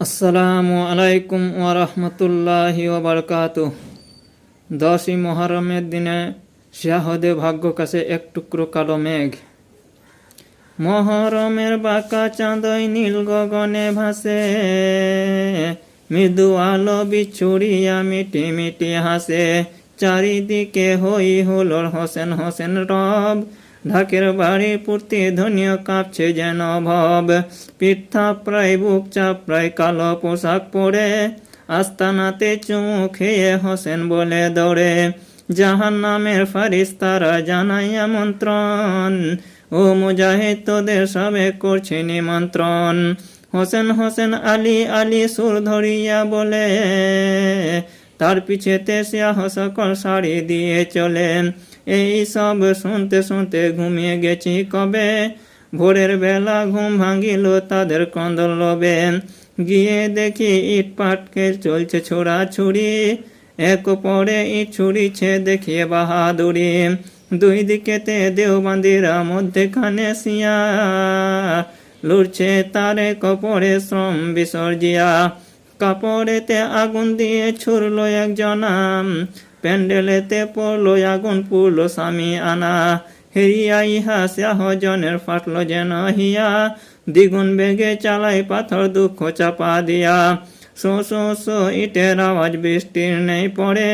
আসসালামু আলাইকুম ওরহমতুল্লাহি ওবরকাত দশই মহরমের দিনে শাহদে ভাগ্য কাছে এক টুকরো কালো মেঘ। মহরমের বাঁকা চাঁদই নীল গগনে ভাসে। মৃদু আলো বিছুড়িয়া মিটি মিটি হাসে। চারিদিকে হই হুলোর হোসেন হোসেন রব। ঢাকের বাড়ি পূর্তি ধনীয় কাঁপছে যেন ভব। পিঠা প্রায়, বুক চাপড়ায়, কালো পোশাক পরে আস্তানাতে চুমু খেয়ে হোসেন বলে দৌড়ে। জাহান নামের ফারিস্তারা জানাই আমন্ত্রণ। ও মুজাহিদ তোদের সবে করছে নিমন্ত্রণ। হোসেন হোসেন আলী আলী সুর ধরিয়া বলে, তার পিছেতে সিয়াহ সকল শাড়ি দিয়ে চলে। এই সব শুনতে শুনতে ঘুমিয়ে গেছি কবে? ভোরের বেলা ঘুম ভাঙিল তাদের কন্দল লবে গিয়ে দেখি ইট পাটকে চলছে ছোড়া ছুরি এক পরে ইট ছুড়িছে দেখিয়ে বাহাদুরি। দুই দিকেতে দেওবান্দিরা মধ্যেখানে সিয়া লুড়ছে তারে কপরে শ্রম বিসর্জিয়া। কাপড়েতে আগুন দিয়ে ছুড়লো একজনাম প্যান্ডেলেতে পড়ল আগুন পুরলো স্বামী আনা। হেরিয়া ইহা স্যাহজনের ফাটলো যেন হিয়া। দ্বিগুণ বেগে চালাই পাথর দুঃখ চাপা দিয়া। সো সো সো ইটের আওয়াজ বৃষ্টির নেই পড়ে।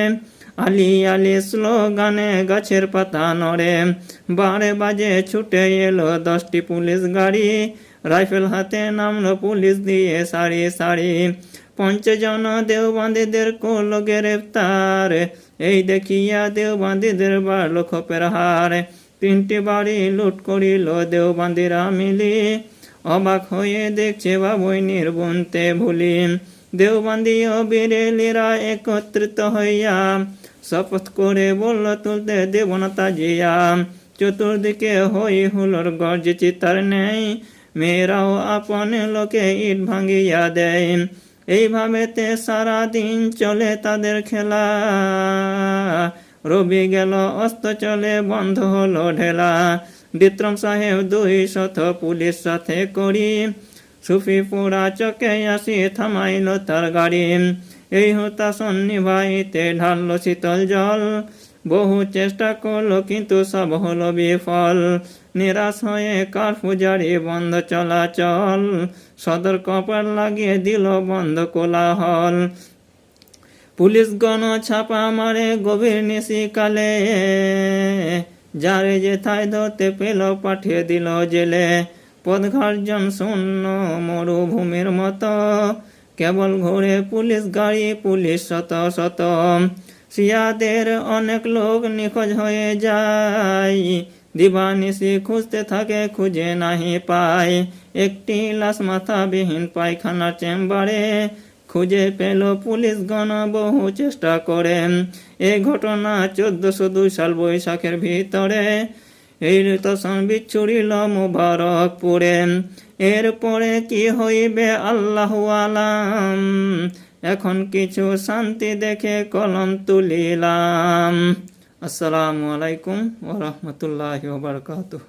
আলি আলি স্লোগানে গাছের পাতা নড়ে। বারে বাজে ছুটে এলো দশটি পুলিশ গাড়ি। রাইফেল হাতে নামলো পুলিশ দিয়ে সারি সারি। পঞ্চজন দেওবান্দিদের কোল গ্রেফতার এই দেখিয়া দেওবান্দিদের বাড়লো খোপের হার তিনটি বাড়ি লুট করিল দেওবান্দিরা মিলি। অবাক হয়ে দেখছে বাবুই নির্বন্তে ভুলি। দেওবান্দি ও বিরেলিরা একত্রিত হইয়া শপথ করে বলল, তুলতে দেব না তাজিয়া চতুর্দিকে হই হুলোর গর্জ চিতার নেই। মেয়েরাও আপন লোকে ইট ভাঙিয়া দেয়। এইভাবেতে সারা দিন চলে তাদের খেলা। রবি গেল, অস্ত চলে, বন্ধ হলো ঢেলা। বিক্রম সাহেব দুই শত পুলিশ সাথে করি। সুফি পোড়া চকে আসি, থামাইল তার গাড়ি। এই হতা সন্নিভাইতে ঢাললো শীতল জল। বহু চেষ্টা করল, কিন্তু সব হলো বিফল। নিরাশ হয়ে কার পূজারি বন্ধ চলাচল? সদর কপাল লাগিয়ে দিল বন্ধ কোলাহল। পুলিশ গণ ছাপা মারে গভীর নিশিকালে। যারে যেথায় ধরতে পেল পাঠিয়ে দিল জেলে। পদঘার্জন শূন্য মরুভূমির মতো। কেবল ঘুরে পুলিশ গাড়ি, পুলিশ শত শত। সিয়াদের অনেক লোক নিখোঁজ হয়ে যায়। দিবানিসি খুঁজতে থাকে, খুঁজে নাহি পায়। একটি লাশ মাথাবিহীন পায়খানার চেম্বারে খুঁজে পেল পুলিশ গণ বহু চেষ্টা করে। এ ঘটনা চোদ্দশো দুই সাল বৈশাখের ভিতরে। এই তখন বিচ্ছুরিল মুবারকপুরে। এরপরে কি হইবে আল্লাহ আলাম? এখন কিছু শান্তি দেখে কলম তুলিলাম। আসসালামু আলাইকুম ওরহমতুল্লাহ বারকাতুহ।